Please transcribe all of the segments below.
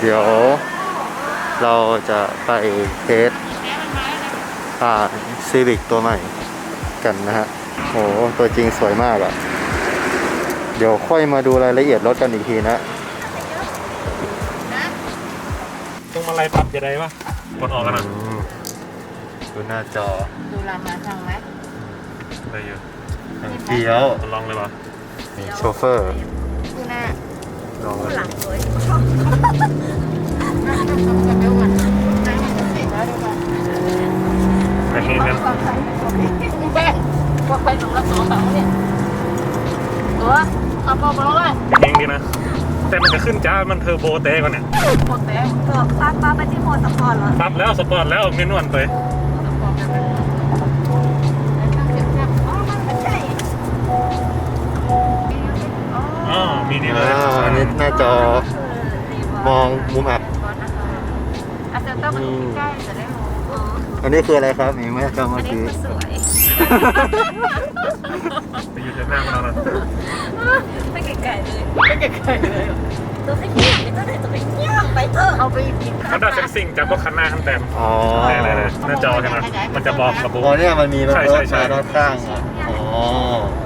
เดี๋ยวเราจะไปเทสอ่าซีวิกตัวใหม่กันนะฮะโหตัวจริงสวยมากอะ่ะ เดี๋ยวค่อยมาดูรายละเอียดรถกันอีกทีนะตรงมาลายปรับจะได้ปะกดออกกันนะอืมดูหน้าจอ ดูราคาทางไหมไปเยอะอย่างเฟี้ยวลองเลยวะมีโชเฟอร์ดูหน้า ลองหลังเลยชอบกับเบลก่อนนั่งจะเสร็จแล้วเดี๋ยวก่อนไปเฮงกันคว่าไปสองละสองสามเนี่ยตัวขับเบาๆเลยไปเฮงดีนะ แต่มันจะขึ้นจ้า มันเทอร์โบเต้ก่อนเนี่ยหมดแล้วก็ป้าป้าไปที่โมสปอร์ตเหรอปรับแล้วสปอร์ตแล้วเมนวลไปใมีนี่เลยอ่าอันนี้หน้าจอมองมุมอับ อาจจะต้องมาดูใกล้ๆจะได้รู้อ๋ออันนี้คืออะไรครับนี่ไม่จำอัเมื่นอนี้กี้ คือสวย ไปอยู่ในหน้ามันแล้วนะไม่ไกลๆเลยไม่ไกลๆเลยตัวไม่เงียบไม่ต้องไหนตัวไม่เงียบไปเถอะเอาไปกินมันได้เซ็นซิงจับก็คันหน้าคันแต้มอ๋อแน่เลยหน้าจอใช่ไหมมันจะบอกระบุ อ๋อเนี่ยมันมีรถใช่รใช่ถใช่ มารถข้างอะอ๋อ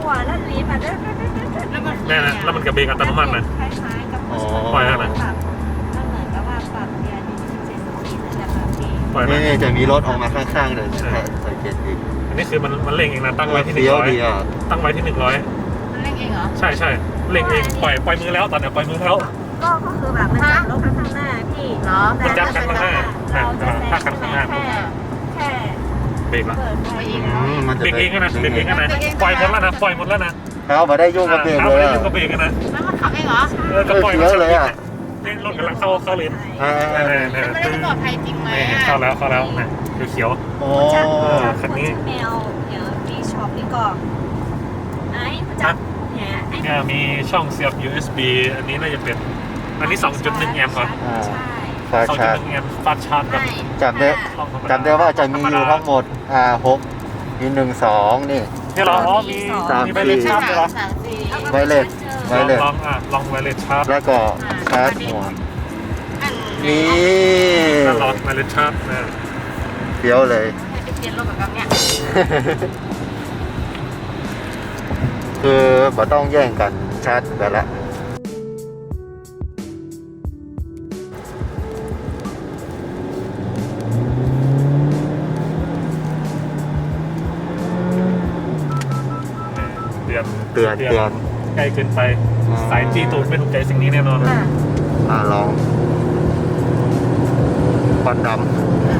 หัวแล้วลีบอะเด้อแล้วมั นแน่นะแล้วมันกระเบงอัตโนมัตินะ คล้ายๆกับอ๋อ ปล่อยแล้วนะ ปรับมันเหมือนกับว่าปรับเกียร์ที่เจ็ดสปีดนั่นแหละค่ะพี่ปล่อยนี่นะ นี่จะมีรถออกมาข้างๆเลยนะสังเกตดีอันนี้คือมันมันเล็งเองนะตั้งไว้ที่หนึ่เฟี้งยวร้อยดีอะตั้งไว้ที่หนึ่งร้อยมันเล่นเองเหรอ ใช่ใช่เล็งเองปล่อยปล่อยมือแล้วตอนเนี้ยปล่อยมือแล้ว ก็ก็คือแบบมันจับรถข้างหน้าพี่เหรอ มันจับกันข้างหน้าเราจะถ้ากันข้างหน้าแค่แค่เบรกแล้วเปิดไฟอืมมันจะเบรกเองก็นะเบรกเองก็นะปล่อยหมดแล้วนะปล่อยหมดแล้วนะ เขามาได้ยุ่งกับเบรกเท้าเลไม่ยได้อะยุ่งกับเบรกกันนะแล้วมันขับเองเหรอเออก็ปล่อยเฟี้ยวเลยอะนี่รถกำลังเข้าเข้าเลนอ่านี่นี่นี่มันไม่ได้ปลอดภัยจริงไหมนี่เข้าแล้วเข้าแล้วนะเขียว โอ้จับคันนี้แมวเดี๋ยวมีช็อปนี่ก่อนไอ้จับเนี่ยไอ้ๆเนี่ยมีช่องเสียบ USB อันนี้น่าจะเป็น อันนี้ 2.1แอมป์ก่อนอ่าใช่ฟาชาร์จ2.1แอมป์ฟาสต์ชาร์จแบบไม่จำได้ช่องธรรมดาจำได้ว่าจะมีอยู่ทั้งหมดอ่าหกมีหนึ่งสองนี่ นี่เหรออ๋อมีสามมีไวเลสชาร์จด้วยเหรอสามสี่ไวเลสไวลองเลสลองอะลองไวเลสชาร์จแล้วก็ชาร์จหัวอันนี่แล้วลองไวเลสชาร์จนะเฟี้ยวเลยจะเปลี่ยนรถกับกับเนี่ยคือบ่ต้องแย่งกันชาร์จกันละ เตือนเตือนเตือนใกล้เกินไปอ๋อสายจีตูนไม่ถูกใจสิ่งนี้แน่นอนอะอ่าลองควันดเ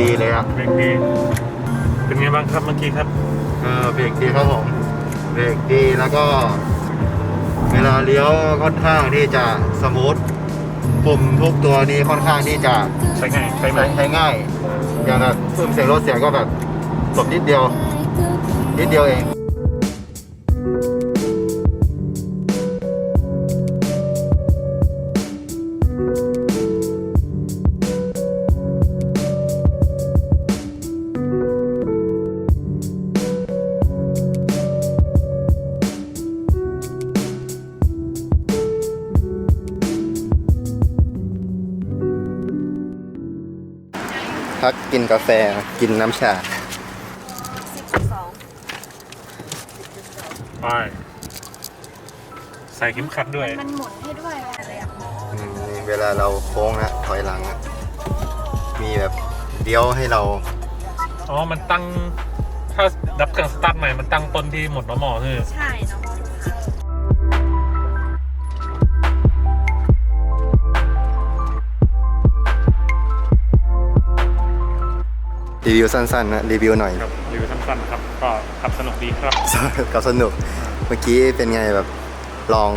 ดีเลยอะเบรกดี เป็นไงบ้างครับเมื่อกี้ครับเออเบรกดีครับผม เบรกดีแล้วก็ เวลาเลี้ยวค่อนข้างที่จะสมูทปุ่มทุกตัวนี้ค่อนข้างที่จะใช้ง่ายใช้ไหมใช้ใช้ง่าย อย่างแบบเพิ่มเสียงรถเสียงก็แบบกดนิดเดียว นิดเดียวเอง พักกินกาแฟกินน้ำชาสิบจุดสองไปใส่เข็มขัดด้วย มันหมุนให้ด้วยอะไรอะอืมนี่เวลาเราโค้งนะถอยหลังอะมีแบบเลี้ยวให้เราอ๋อ มันตั้ง ถ้าดับเครื่องสตาร์ทใหม่ มันตั้งต้นที่หมดแล้วหมอคือ ใช่น้อง รีวิวสั้นๆนะรีวิวหน่อยครับรีวิวสั้นๆครับก็ขับสนุกดีครับกับสนุกเมื่อกี้เป็นไงแบบลอง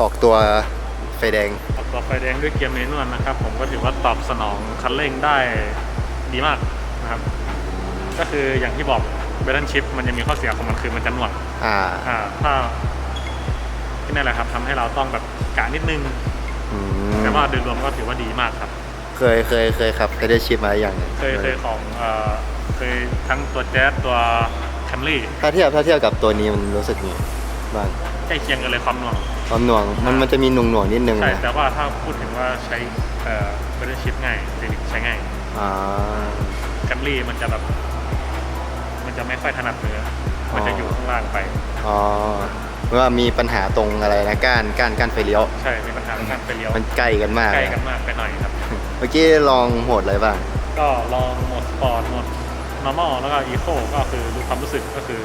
ออกตัวไฟแดงออกตัวไฟแดงด้วยเกียร์เมนวลนะครับ ผมก็ถือว่าตอบสนองคันเร่งได้ดีมากนะครับ ก็คืออย่างที่บอกเบรนชิปมันจะมีข้อเสียของมันคือมันจะหน่วงอ่าอ่าถ้าที่นั่นแหละครับทำให้เราต้องแบบกะนิดนึงอืมแต่ว่าโดยรวมก็ถือว่าดีมากครับ เคยเคยเคยครับเคยได้ชิปมาอย่างหนึ่งเคยเคยของเอ่อเคยทั้งตัวแจ๊สตัวแคมรี่ถ้าเทียบถ้าเทียบกับตัวนี้มันรู้สึกไงบ้างใกล้เคียงกันเลยความหน่วงความหน่วงมันมันจะมีหน่วงหน่วงๆนิดนึงใช่นะแต่ว่าถ้าพูดถึงว่าใช้เอ่อเบรนชิปง่ายเทคนิคใช้ง่ายอ่าแคมรี่มันจะแบบมันจะไม่ค่อยถนัดมือมันจะอยู่ข้างล่างไปอ๋อว่ามีปัญหาตรงอะไรนะก้านก้านก้านไฟเลี้ยวใช่มีปัญ หาในการไปเลี้ยวมันใกล้กันมาก ใกล้เลยกันมากไปหน่อยครับ เมื่อกี้ลองโหมดอะไรบ้าง ก็ลองโหมดสปอร์ตโหมด normal แล้วก็ eco ก็คือดูความรู้สึกก็คือ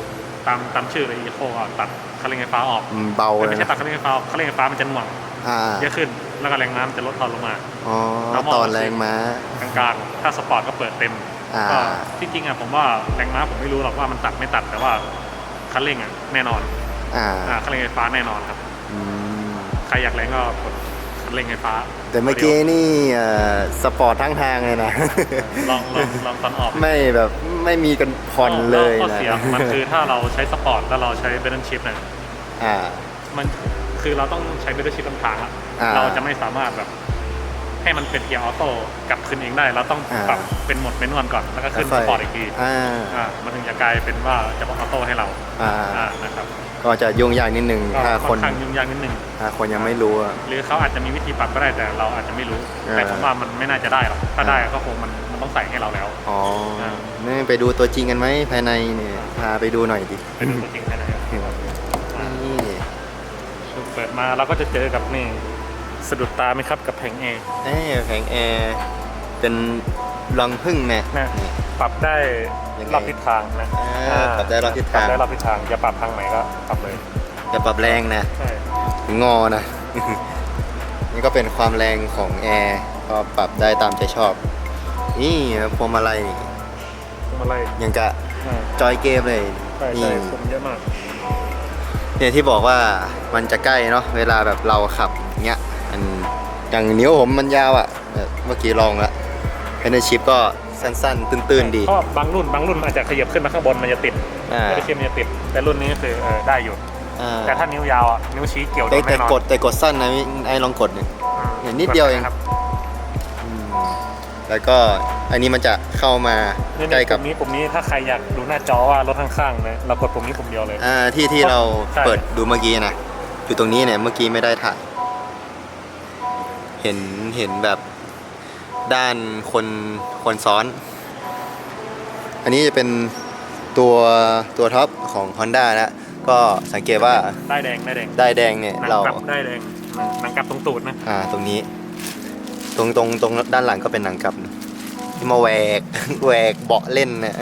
ตามตามชื่อเลย eco ก็ตัดคันเร่งไฟฟ้าออกอืมเบาแต่เลไม่ยใช่ตัดคันเร่งไฟฟ้าออกคันเร่งไฟฟ้ามันจะหน่วงอ่าเยอะขึ้นแล้วก็แรงน้ำจะลดทอนลงมา อ๋อ normal ตอนแรงม้า กลางๆ ถ้าสปอร์ตก็เปิดเต็มอ่า ก็ที่จริงอะผมว่าแรงม้าผมไม่รู้หรอกว่ามันตัดไม่ตัดแต่ว่าคันเร่งอะแน่นอนอ่าอ่าคันเร่งไฟฟ้าแน่นอนครับ อืม ใครอยากแรงก็กดคัน เร่งไฟฟ้าแต่เมื่อกี้นี่เอ่อสปอร์ตทั้งทางเลยนะ ลองลองลองตอนออกไม่แบบไม่มีกันผ่อนเลยข้อนะเสียมันคือถ้าเราใช้สปอร์ตแล้วเราใช้เบรนชิปเนี่ยอ่า มันคือเราต้องใช้เบรนชิปลำทางอะอ่า เราจะไม่สามารถแบบ ให้มันเป็นเกียร์ออโต้กลับขึ้นเองได้เราต้องอ่าปรับเป็นโหมดเมนวลก่อนแล้วก็ขึ้นค่สยปอร์ตอีกทีอ่าอ่ามันถึงจะกลายเป็นว่าจะบอกออโต้ให้เราอ่าอ่านะครับก็จะยุ่งยากนิดนึงก็ถ้าค่คอนนข้างยุ่งยากนิดนึงถ้าคนยังไม่รู้อะหรือเขาอาจจะมีวิธีปรับก็ได้แต่เราอาจจะไม่รู้อ่าแต่ผมว่ามันไม่น่าจะได้หรอกถ้าอ่าได้ก็คงมันมันต้องใส่ให้เราแล้วอ๋ออ่านี่ไปดูตัวจริงกันไหมภายในเนี่ยพาไปดูหน่อยดิเป็นตัวจริงแค่ไหนครับอ่านี่เปิดมาเราก็จะเจอกับนี่ สะดุดตาไหมครับกับแผงแอร์เอ้ยแผงแอร์เป็นรังพึ่งแน่นะนี่ปรับได้ยังไงรอบทิศทางนะอ่าปรับได้รอบทิศทาง ปรับได้รอบทิศทางจะปรับทางไหนก็ปรับเลยอย่าปรับแรงนะ ใช่งอนะ นี่ก็เป็นความแรงของแอร์ก็ปรับได้ตามใจชอบ นี่พวงมาลัยนี่พวงมาไล่ยังกะอ่าจอยเกมเลยใช่นี่ใช่ผมเยอะมาก เนี่ยที่บอกว่ามันจะใกล้เนาะเวลาแบบเราขับเงี้ยมัน อย่างนิ้วผมมันยาวอะ่ะแบบเมื่อกี้ลองละเพนชิปก็สั้นๆ ตื้นๆดี เพราะบางรุ่นบางรุ่นอาจจะขยับขึ้นมาข้างบนมันจะติดอ่า ไม่ได้เทียมมันจะติด แต่รุ่นนี้คือเออได้อยู่ อ่าแต่ถ้านิ้วยาวอะนิ้วชี้เกี่ยวโดแต่นแต่แน่นอนกดแต่กดสั้นนะไอ้ลองกดเนี่ย อืมเห็นนิดเดียวเอง ครับอืมแล้วก็อันนี้มันจะเข้ามานี่ใกล้กับปุ่มนี้ปุ่มนี้ถ้าใครอยากดูหน้าจอว่ารถข้างๆนะเรากดปุ่มนี้ปุ่มเดียวเลย อ่าที่ที่เราใช่ เปิดดูเมื่อกี้นะอยู่ตรงนี้เนี่ยเมื่อกี้ไม่ได้ถ่าย เห็นเห็นแบบด้านคนคนซ้อน อันนี้จะเป็นตัวตัวท็อปของ Honda นะก็สังเกตว่าได้แดงได้แดงได้ายแดงเนี่ยหนังเรากลับได้แดงหนังกลับตรงตูดนะอ่าตรงนี้ ตรงตรงตรงด้านหลังก็เป็นหนังกลับนะที่มาแหวก แหวกเบาะเล่นนะ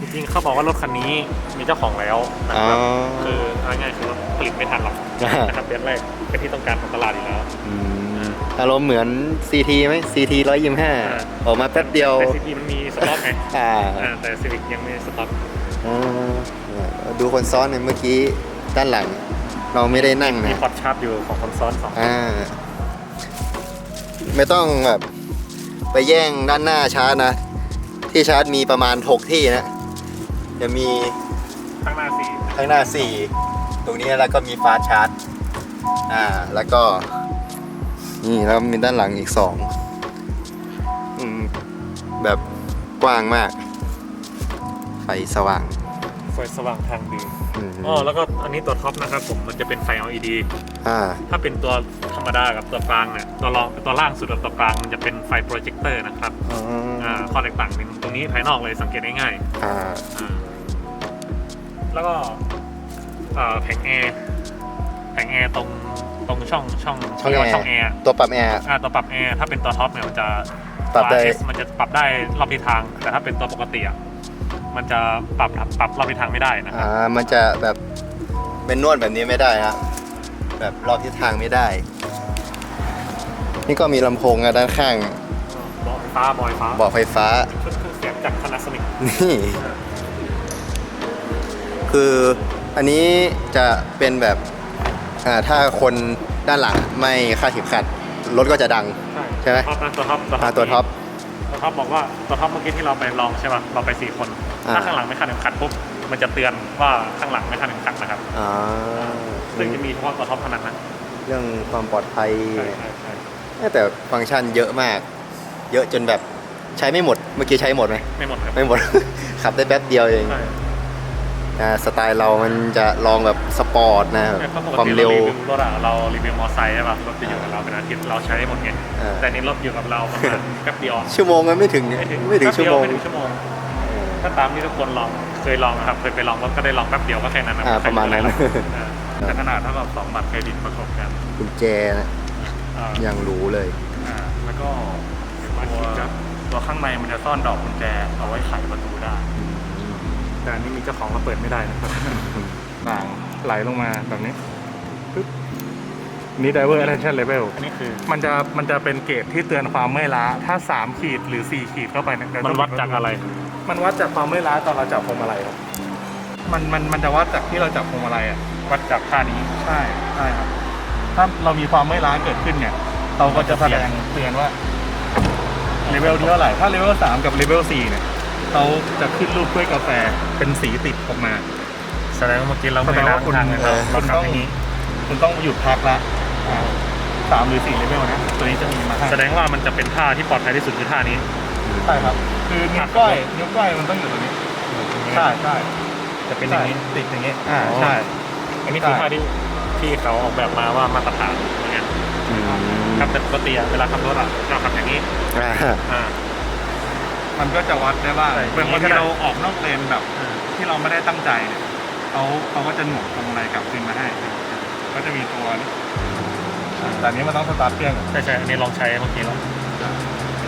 จริงๆเขาบอกว่ารถคันนี้มีเจ้าของแล้วนะอ๋อ ครับคือเอาง่ายๆคือรถผลิตไม่ทันหรอกอ่านะครับเดือนแรกเป็นที่ต้องการของตลาดอยู่แล้ว อืม อารมณ์เหมือน CT ไหม CT อ่า125ออกมาแป๊บเดียว แต่ซีพีมันมีสต็อกไงอ่าอ่าแต่ซีวิกยังไม่มีสต็อกอ่าดูคนซ้อนเนี่ยเมื่อกี้ด้านหลัง เราไม่ได้นั่งมีนะพอดชาร์จอยู่ของคนซ้อนสองอ่าไม่ต้องแบบไปแย่งด้านหน้าชาร์จนะ ที่ชาร์จมีประมาณ 6 ที่นะ จะมี ข้างหน้าสี่ข้างหน้า 4 ตรงนี้แล้วก็มีฟาสต์ชาร์จ อ่า แล้วก็ นี่แล้วมีด้านหลังอีก2อืมแบบกว้างมาก ไฟสว่าง ไฟสว่างทางดีอืมอ๋อแล้วก็อันนี้ตัวท็อปนะครับผมมันจะเป็นไฟ LED อ่าถ้าเป็นตัวธรรมดากับตัวกลางเนี่ยตัวรองตัวล่างสุดกับตัวกลางมันจะเป็นไฟโปรเจคเตอร์นะครับอ๋ออ่าข้อแตกต่างเป็นตรงนี้ภายนอกเลยสังเกตง่ายอ่าๆอ่าแล้วก็เอ่อแผงแอร์แผงแอร์ตรง ตรงช่องช่องช่องเรียกว่าแอร์ ช่องแอร์ตัวปรับแอร์ อ่าตัวปรับแอร์ถ้าเป็นตัวท็อปเนี่ยมันจะปรับได้ตัว RS มันจะปรับได้รอบทิศทาง แต่ถ้าเป็นตัวปกติอะมันจะปรับปรับรอบทิศทางไม่ได้นะครับอ่ามันจะแบบเป็นนวดแบบนี้ไม่ได้ฮะแบบรอบทิศทางไม่ได้ นี่ก็มีลำโพงอะด้านข้างเบาะไฟฟ้าบอยฟ้าเบาะไฟฟ้า ชุดเครื่องเสียงจาก Panasonic นี่ คืออันนี้จะเป็นแบบ อ่าถ้าคนด้านหลังไม่คาดเข็มขัดรถก็จะดัง ใช่ไหม ท็อปนะตัวท็อปอ่าตัวท็อป ตัวท็อปบอกว่าตัวท็อปเมื่อกี้ที่เราไปลองใช่ป่ะเราไปสี่คนอ่า ถ้าข้างหลังไม่คาดเข็มขัดปุ๊บมันจะเตือนว่าข้างหลังไม่คาดเข็มขัดนะครับอ่าซึ่งจะมีเฉพาะตัวท็อปเท่านั้นนะเรื่องความปลอดภัยใช่ใช่ใช่แต่ฟังก์ชันเยอะมาก เยอะจนแบบใช้ไม่หมด เมื่อกี้ใช้หมดไหมไม่หมดครับไม่หมด ขับได้แป๊บเดียวเอง ใช่ อ่าสไตล์เรามันจะลองแบบสปอร์ตนะแต่ก็ปกความติเร็เราวรีวิวรถอะเรารีวิวมอเตอร์ไซค์ใช่ป่ะรถจะอยู่กับเราเป็นอาทิตย์เราใช้หมดไงอ่าแต่นี่รถอยู่กับเราประมาณแป๊บเดียวชั่วโมงมันไม่ถึงไม่ถึงไม่ถึงแป๊บชั่วเดียโมงไม่ถึงชั่วโมงถ้าตามที่ทุกคนลองเคยลองนะครับเคยไปลองรถก็ได้ลองแป๊บเดียวก็แค่นั้นนะอ่าประมาณนั้นอ่าแต่ขนาดเท่ากับสองบัตรเครดิตประกบกันกุญแจนะอ่ายังรู้เลยอ่าแล้วก็ตัวตัวข้างในมันจะซ่อนดอกกุญแจเอาไว้ไขประตูได้ แต่อันนี้มีเจ้าของมาเปิดไม่ได้นะครับต่างไหลลงมาแบบนี้ปึ๊บนี่ driver attention level อันนี้คือ มันจะมันจะเป็นเกจที่เตือนความเมื่อยล้า ถ้า 3 ขีดหรือ 4 ขีดเข้าไปเยมันวัดจากอะไร มันวัดจากความเมื่อยล้าตอนเราจับพวงมาลัยครับมันมันมันจะวัดจากที่เราจับพวงมาลัยอะวัดจากท่านี้ใช่ใช่ครับ ถ้าเรามีความเมื่อยล้าเกิดขึ้นเนี่ย เราก็จะแสดงเตือนว่าเลเวลที่เท่าไหร่ถ้าเลเวลสามกับเลเวลสี่เนี่ย เขาจะขึ้นรูปถ้วยกาแฟเป็นสีติดออกมาแสดงว่าเมื่อกี้เราแสดงว่าคุณทางเลยเอเราอเราคุณต้องทำอย่างนี้ คุณต้องหยุดพักละอ่าสามหรือสี่เลเวลนะ ตัวนี้จะมีมาให้แสดงว่ามันจะเป็นท่าที่ปลอดภัยที่สุดคือท่านี้ ใช่ครับ คือนิ้วก้อยนิ้วก้อยมันต้องอยู่ตรงนี้ ใช่ใช่จะเป็นอย่างนี้ ใช่ติดอย่างนี้ อ่าอ๋อ ใช่ อันนี้คือใช่ ท่าที่ที่เขาออกแบบมาว่ามาตรฐานอย่างเงี้ยอืมครับแต่ปกติอะเวลาขับรถอะเราขับอย่างนี้ อ่า อ่า มันก็จะวัดได้ว่าใช่เป็นบางอย่างนี้ก็ทีได้เราออกนอกเลนแบบที่เราไม่ได้ตั้งใจเนี่ยเขาเขาก็จะหน่วงพวงมาลัยกลับคืนมาให้ ก็จะมีตัวนี้อ่าแต่อันนี้มันต้องสตาร์ทเครื่องก่อนใช่ใช่อันนี้ลองใช้เมื่อกี้แล้ว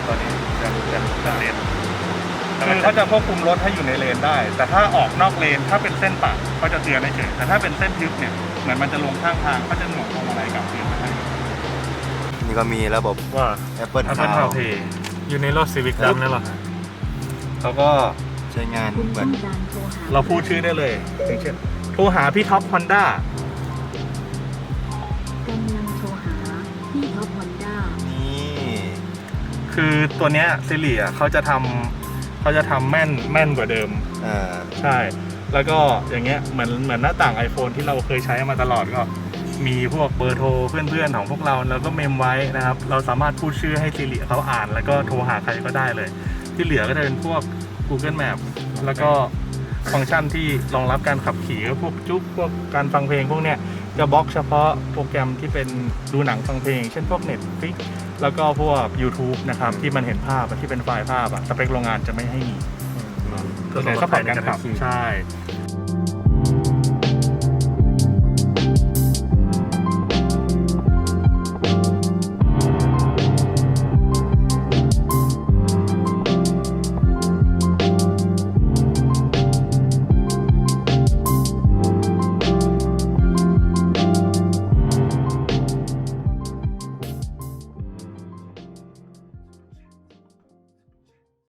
ตัวนี้จะจะจะเลนคือเขาจะควบคุมรถให้อยู่ในเลนได้ แต่ถ้าออกนอกเลนถ้าเป็นเส้นปะเขาจะเตือนเฉยๆแต่ถ้าเป็นเส้นทึบเนี่ยเหมือนมันจะลงข้างทางเขาจะหน่วงพวงมาลัยกลับคืนมาให้ นี่ก็มีระบบ ว่า Apple Apple Car CarPlay อยู่ในรถ Civic ดำนั่นหรอ เขาก็ใช้งานเหมือนเราพูดชื่อได้เลยอย่างเช่นโทรหาพี่ท็อปฮอนด้ากำลังโทรหาพี่ท็อปฮอนด้านี่คือตัวเนี้ยซิริอะเขาจะทำเขาจะทำแม่นแม่นกว่าเดิมอ่าใช่ แล้วก็อย่างเงี้ยเหมือนเหมือนหน้าต่าง iPhone ที่เราเคยใช้มาตลอดก็ มีพวกเบอร์โทรเพื่อนๆของพวกเราแล้วก็เมมไว้นะครับ เราสามารถพูดชื่อให้ซิริเขาอ่าน แล้วก็โทรหาใครก็ได้เลย ที่เหลือก็จะเป็นพวก Google Map แล้วก็ฟังก์ชันที่รองรับการขับขี่ก็พวกจุ๊บพวกการฟังเพลงพวกเนี้ยจะบล็อกเฉพาะโปรแกรมที่เป็นดูหนังฟังเพลง เช่นพวก Netflix แล้วก็พวก YouTube นะครับ ที่มันเห็นภาพอะที่เป็นไฟล์ภาพอะสเปคโรงงานจะไม่ให้มีเพื่อในความสปลอดปอภัร์ยตในการการขัขับบขี่ใช่